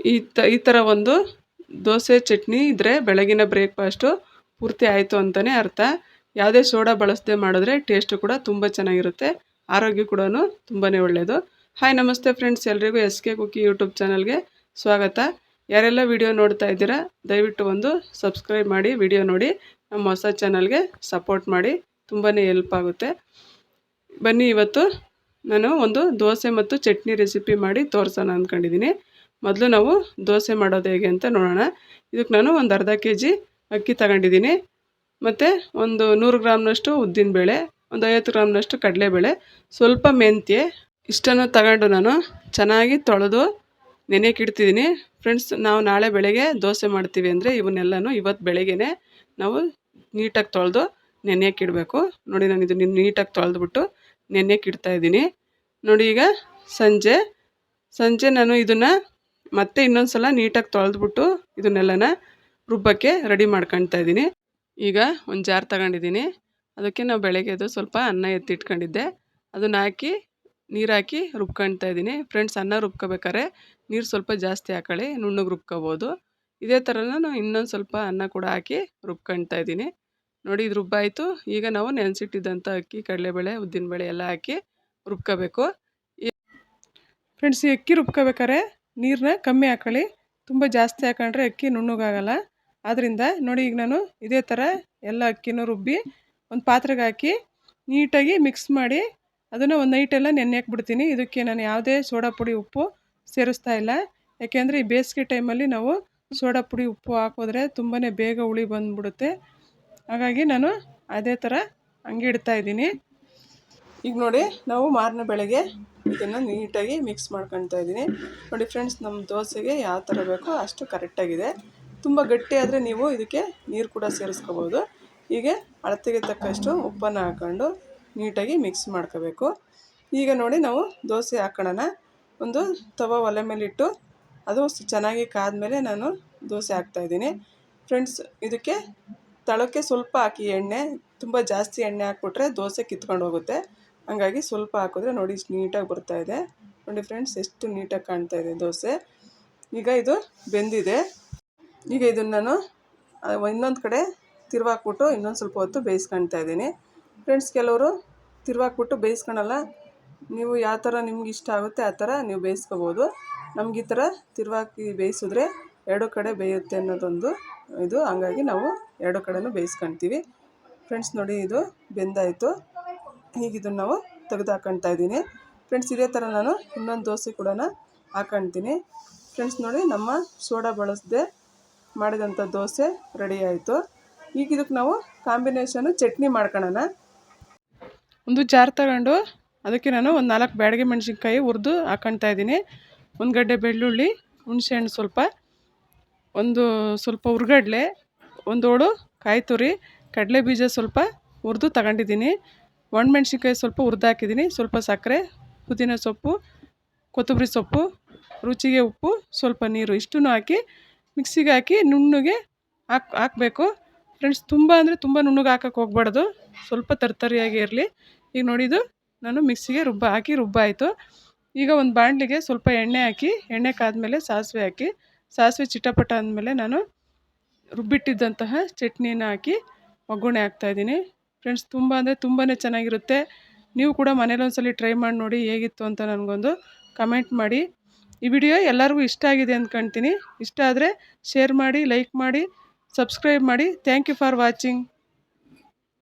ಈ ತ, ಈ ಥರ ಒಂದು ದೋಸೆ, ಚಟ್ನಿ ಇದ್ದರೆ ಬೆಳಗಿನ ಬ್ರೇಕ್ಫಾಸ್ಟು ಪೂರ್ತಿ ಆಯಿತು ಅಂತಲೇ ಅರ್ಥ. ಯಾವುದೇ ಸೋಡಾ ಬಳಸದೆ ಮಾಡಿದ್ರೆ ಟೇಸ್ಟು ಕೂಡ ತುಂಬ ಚೆನ್ನಾಗಿರುತ್ತೆ. ಆರೋಗ್ಯ ಕೂಡ ತುಂಬಾ ಒಳ್ಳೆಯದು ಹಾಯ್ ನಮಸ್ತೆ ಫ್ರೆಂಡ್ಸ್ ಎಲ್ರಿಗೂ ಎಸ್ ಕೆ ಕುಕ್ಕಿ ಯೂಟ್ಯೂಬ್ ಚಾನಲ್ಗೆ ಸ್ವಾಗತ. ಯಾರೆಲ್ಲ ವಿಡಿಯೋ ನೋಡ್ತಾ ಇದ್ದೀರಾ, ದಯವಿಟ್ಟು ಒಂದು ಸಬ್ಸ್ಕ್ರೈಬ್ ಮಾಡಿ ವಿಡಿಯೋ ನೋಡಿ. ನಮ್ಮ ಹೊಸ ಚಾನಲ್ಗೆ ಸಪೋರ್ಟ್ ಮಾಡಿ. ತುಂಬಾ ಹೆಲ್ಪ್ ಆಗುತ್ತೆ. ಬನ್ನಿ, ಇವತ್ತು ನಾನು ಒಂದು ದೋಸೆ ಮತ್ತು ಚಟ್ನಿ ರೆಸಿಪಿ ಮಾಡಿ ತೋರಿಸೋಣ ಅಂದ್ಕೊಂಡಿದ್ದೀನಿ ಮೊದಲು ನಾವು ದೋಸೆ ಮಾಡೋದು ಹೇಗೆ ಅಂತ ನೋಡೋಣ. ಇದಕ್ಕೆ ನಾನು ಒಂದು ಅರ್ಧ ಕೆ ಜಿ ಅಕ್ಕಿ ತಗೊಂಡಿದ್ದೀನಿ. ಮತ್ತು ಒಂದು ನೂರು ಗ್ರಾಮ್ನಷ್ಟು ಉದ್ದಿನಬೇಳೆ, ಒಂದು ಐವತ್ತು ಗ್ರಾಮ್ನಷ್ಟು ಕಡಲೆಬೇಳೆ, ಸ್ವಲ್ಪ ಮೆಂತ್ಯೆ, ಇಷ್ಟನ್ನು ತಗೊಂಡು ನಾನು ಚೆನ್ನಾಗಿ ತೊಳೆದು ನೆನೆಕಿಡ್ತಿದ್ದೀನಿ ಫ್ರೆಂಡ್ಸ್, ನಾವು ನಾಳೆ ಬೆಳಗ್ಗೆ ದೋಸೆ ಮಾಡ್ತೀವಿ ಅಂದರೆ ಇವನ್ನೆಲ್ಲನೂ ಇವತ್ತು ಬೆಳಗ್ಗೆನೇ ನಾವು ನೀಟಾಗಿ ತೊಳೆದು ನೆನೆಯಕ್ಕಿಡಬೇಕು ನೋಡಿ ನಾನು ಇದು ನೀಟಾಗಿ ತೊಳೆದ್ಬಿಟ್ಟು ನೆನೆಯಕ್ಕೆ ಇಡ್ತಾ ಇದ್ದೀನಿ. ನೋಡಿ ಈಗ ಸಂಜೆ ಸಂಜೆ ನಾನು ಇದನ್ನು ಮತ್ತೆ ಇನ್ನೊಂದು ಸಲ ನೀಟಾಗಿ ತೊಳೆದ್ಬಿಟ್ಟು ಇದನ್ನೆಲ್ಲನ ರುಬ್ಬಕ್ಕೆ ರೆಡಿ ಮಾಡ್ಕೊಳ್ತಾ ಇದ್ದೀನಿ. ಈಗ ಒಂದು ಜಾರ್ ತಗೊಂಡಿದ್ದೀನಿ. ಅದಕ್ಕೆ ನಾವು ಬೆಳಗ್ಗೆ ಅದು ಸ್ವಲ್ಪ ಅನ್ನ ಎತ್ತಿಟ್ಕೊಂಡಿದ್ದೆ. ಅದನ್ನ ಹಾಕಿ, ನೀರು ಹಾಕಿ ರುಬ್ಕೊಳ್ತಾ ಇದ್ದೀನಿ. ಫ್ರೆಂಡ್ಸ್, ಅನ್ನ ರುಬ್ಕೋಬೇಕಾದ್ರೆ ನೀರು ಸ್ವಲ್ಪ ಜಾಸ್ತಿ ಹಾಕೊಳ್ಳಿ, ನುಣ್ಣಗೆ ರುಬ್ಕೋಬೋದು. ಇದೇ ಥರ ನಾನು ಇನ್ನೊಂದು ಸ್ವಲ್ಪ ಅನ್ನ ಕೂಡ ಹಾಕಿ ರುಬ್ಕೊಳ್ತಾ ಇದ್ದೀನಿ. ನೋಡಿ, ಇದು ರುಬ್ಬಾಯಿತು. ಈಗ ನಾವು ನೆನೆಸಿಟ್ಟಿದ್ದಂಥ ಅಕ್ಕಿ, ಕಡಲೆಬೇಳೆ, ಉದ್ದಿನಬೇಳೆ ಎಲ್ಲ ಹಾಕಿ ರುಬ್ಕೋಬೇಕು. ಫ್ರೆಂಡ್ಸ್, ಈ ಅಕ್ಕಿ ರುಬ್ಕೋಬೇಕಾರೆ ನೀರನ್ನ ಕಮ್ಮಿ ಹಾಕೊಳ್ಳಿ. ತುಂಬ ಜಾಸ್ತಿ ಹಾಕೊಂಡ್ರೆ ಅಕ್ಕಿ ನುಣ್ಣಗಾಗಲ್ಲ. ಆದ್ದರಿಂದ ನೋಡಿ ಈಗ ನಾನು ಇದೇ ಥರ ಎಲ್ಲ ಅಕ್ಕಿನೂ ರುಬ್ಬಿ ಒಂದು ಪಾತ್ರೆಗೆ ಹಾಕಿ ನೀಟಾಗಿ ಮಿಕ್ಸ್ ಮಾಡಿ ಅದನ್ನು ಒಂದು ನೈಟೆಲ್ಲ ನೆನೆ ಬಿಡ್ತೀನಿ ಇದಕ್ಕೆ ನಾನು ಯಾವುದೇ ಸೋಡಾ ಪುಡಿ, ಉಪ್ಪು ಸೇರಿಸ್ತಾ ಇಲ್ಲ. ಯಾಕೆಂದರೆ ಈ ಬೇಸಿಗೆ ಟೈಮಲ್ಲಿ ನಾವು ಸೋಡಾ ಪುಡಿ, ಉಪ್ಪು ಹಾಕೋದ್ರೆ ತುಂಬಾ ಬೇಗ ಹುಳಿ ಬಂದುಬಿಡುತ್ತೆ. ಹಾಗಾಗಿ ನಾನು ಅದೇ ಥರ ಹಂಗೆ ಇಡ್ತಾ ಇದ್ದೀನಿ. ಈಗ ನೋಡಿ ನಾವು ಮಾರನೇ ಬೆಳಗ್ಗೆ ಇದನ್ನು ನೀಟಾಗಿ ಮಿಕ್ಸ್ ಮಾಡ್ಕೊತಾ ಇದ್ದೀನಿ. ನೋಡಿ ಫ್ರೆಂಡ್ಸ್ ನಮ್ಮ ದೋಸೆಗೆ ಯಾವ ಥರ ಬೇಕೋ ಅಷ್ಟು ಕರೆಕ್ಟಾಗಿದೆ ತುಂಬ ಗಟ್ಟಿ ಆದರೆ ನೀವು ಇದಕ್ಕೆ ನೀರು ಕೂಡ ಸೇರಿಸ್ಕೋಬೋದು. ಹೀಗೆ ಅಳತೆಗೆ ತಕ್ಕಷ್ಟು ಉಪ್ಪನ್ನು ಹಾಕ್ಕೊಂಡು ನೀಟಾಗಿ ಮಿಕ್ಸ್ ಮಾಡ್ಕೋಬೇಕು. ಈಗ ನೋಡಿ ನಾವು ದೋಸೆ ಹಾಕೋಣ ಒಂದು ತವ ಒಲೆ ಮೇಲಿಟ್ಟು ಅದು ಚೆನ್ನಾಗಿ ಕಾದ್ಮೇಲೆ ನಾನು ದೋಸೆ ಹಾಕ್ತಾಯಿದ್ದೀನಿ ಫ್ರೆಂಡ್ಸ್ ಇದಕ್ಕೆ ತಳಕ್ಕೆ ಸ್ವಲ್ಪ ಹಾಕಿ ಎಣ್ಣೆ, ತುಂಬ ಜಾಸ್ತಿ ಎಣ್ಣೆ ಹಾಕ್ಬಿಟ್ರೆ ದೋಸೆ ಕಿತ್ಕೊಂಡು ಹೋಗುತ್ತೆ. ಹಂಗಾಗಿ ಸ್ವಲ್ಪ ಹಾಕಿದ್ರೆ ನೋಡಿ ಇಷ್ಟು ನೀಟಾಗಿ ಇದೆ. ನೋಡಿ ಫ್ರೆಂಡ್ಸ್, ಎಷ್ಟು ನೀಟಾಗಿ ಕಾಣ್ತಾ ಇದೆ ದೋಸೆ. ಈಗ ಇದು ಬೆಂದಿದೆ. ಈಗ ಇದನ್ನು ನಾನು ಇನ್ನೊಂದು ಕಡೆ ತಿರುವಾಕ್ಬಿಟ್ಟು ಇನ್ನೊಂದು ಸ್ವಲ್ಪ ಹೊತ್ತು ಬೇಯಿಸ್ಕೊಳ್ತಾ ಇದ್ದೀನಿ. ಫ್ರೆಂಡ್ಸ್, ಕೆಲವರು ತಿರುವಾಕ್ಬಿಟ್ಟು ಬೇಯಿಸ್ಕೊಳಲ್ಲ ನೀವು ಯಾವ ಥರ ನಿಮ್ಗೆ ಇಷ್ಟ ಆಗುತ್ತೆ ಆ ಥರ ನೀವು ಬೇಯಿಸ್ಕೋಬೋದು. ನಮ್ಗೆ ಈ ಥರ ತಿರುವಾಕಿ ಬೇಯಿಸಿದ್ರೆ ಎರಡು ಕಡೆ ಬೇಯುತ್ತೆ ಅನ್ನೋದೊಂದು ಇದು. ಹಂಗಾಗಿ ನಾವು ಎರಡು ಕಡೆನೂ ಬೇಯಿಸ್ಕೊಳ್ತೀವಿ ಫ್ರೆಂಡ್ಸ್, ನೋಡಿ ಇದು ಬೆಂದಾಯಿತು. ಈಗ ನಾವು ತೆಗೆದು ಹಾಕೊಳ್ತಾ ಇದ್ದೀನಿ. ಫ್ರೆಂಡ್ಸ್ ಇದೇ ಥರ ನಾನು ಇನ್ನೊಂದು ದೋಸೆ ಕೂಡ ಹಾಕೊಳ್ತೀನಿ ಫ್ರೆಂಡ್ಸ್ ನೋಡಿ ನಮ್ಮ ಸೋಡಾ ಬಳಸದೆ ಮಾಡಿದಂಥ ದೋಸೆ ರೆಡಿ ಆಯಿತು. ಈಗ ಇದಕ್ಕೆ ನಾವು ಕಾಂಬಿನೇಷನು ಚಟ್ನಿ ಮಾಡ್ಕೊಳ್ಳೋಣ ಒಂದು ಜಾರ್ ತಗೊಂಡು ಅದಕ್ಕೆ ನಾನು ಒಂದು ನಾಲ್ಕು ಬ್ಯಾಡಗೆ ಮೆಣಸಿನ್ಕಾಯಿ ಹುರಿದು ಹಾಕೊಳ್ತಾ ಇದ್ದೀನಿ. ಒಂದು ಗಡ್ಡೆ ಬೆಳ್ಳುಳ್ಳಿ ಹುಣಸೆಹಣ್ಣು ಸ್ವಲ್ಪ, ಒಂದು ಸ್ವಲ್ಪ ಹುರ್ಗಡ್ಲೆ, ಒಂದು ಓಡು ಕಾಯಿ ತುರಿ, ಕಡಲೆ ಬೀಜ ಸ್ವಲ್ಪ ಹುರಿದು ತಗೊಂಡಿದ್ದೀನಿ. ಒಣಮೆಣ್ಸಿನ್ಕಾಯಿ ಸ್ವಲ್ಪ ಹುರ್ದಾಕಿದ್ದೀನಿ ಸ್ವಲ್ಪ ಸಕ್ಕರೆ, ಪುದೀನ ಸೊಪ್ಪು, ಕೊತ್ತಂಬರಿ ಸೊಪ್ಪು, ರುಚಿಗೆ ಉಪ್ಪು, ಸ್ವಲ್ಪ ನೀರು ಇಷ್ಟನ್ನು ಹಾಕಿ ಮಿಕ್ಸಿಗೆ ಹಾಕಿ ನುಣ್ಣಗೆ ಹಾಕ್, ಹಾಕಬೇಕು. ಫ್ರೆಂಡ್ಸ್, ತುಂಬ ಅಂದರೆ ತುಂಬ ನುಣ್ಣಗೆ ಹಾಕೋಕೆ ಹೋಗ್ಬಾರ್ದು. ಸ್ವಲ್ಪ ತರ್ತರಿಯಾಗಿ ಇರಲಿ. ಈಗ ನೋಡಿದ್ದು ನಾನು ಮಿಕ್ಸಿಗೆ ರುಬ್ಬ, ಹಾಕಿ ರುಬ್ಬಾಯಿತು. ಈಗ ಒಂದು ಬಾಣಲಿಗೆ ಸ್ವಲ್ಪ ಎಣ್ಣೆ ಹಾಕಿ, ಎಣ್ಣೆ ಕಾದ್ಮೇಲೆ ಸಾಸಿವೆ ಹಾಕಿ, ಸಾಸಿವೆ ಚಿಟಪಟ ಅಂದಮೇಲೆ ನಾನು ರುಬ್ಬಿಟ್ಟಿದ್ದಂತಹ ಚಟ್ನಿನ ಹಾಕಿ ಒಗ್ಗರಣೆ ಹಾಕ್ತಾಯಿದ್ದೀನಿ ಫ್ರೆಂಡ್ಸ್ ತುಂಬ ಅಂದರೆ ತುಂಬಾ ಚೆನ್ನಾಗಿರುತ್ತೆ. ನೀವು ಕೂಡ ಮನೇಲಿ ಒಂದ್ಸಲ ಟ್ರೈ ಮಾಡಿ ನೋಡಿ ಹೇಗಿತ್ತು ಅಂತ ನನಗೊಂದು ಕಮೆಂಟ್ ಮಾಡಿ. ಈ ವಿಡಿಯೋ ಎಲ್ಲರಿಗೂ ಇಷ್ಟ ಆಗಿದೆ ಅಂದ್ಕೊಳ್ತೀನಿ ಇಷ್ಟ ಆದರೆ ಶೇರ್ ಮಾಡಿ ಲೈಕ್ ಮಾಡಿ ಸಬ್ಸ್ಕ್ರೈಬ್ ಮಾಡಿ. Thank you for watching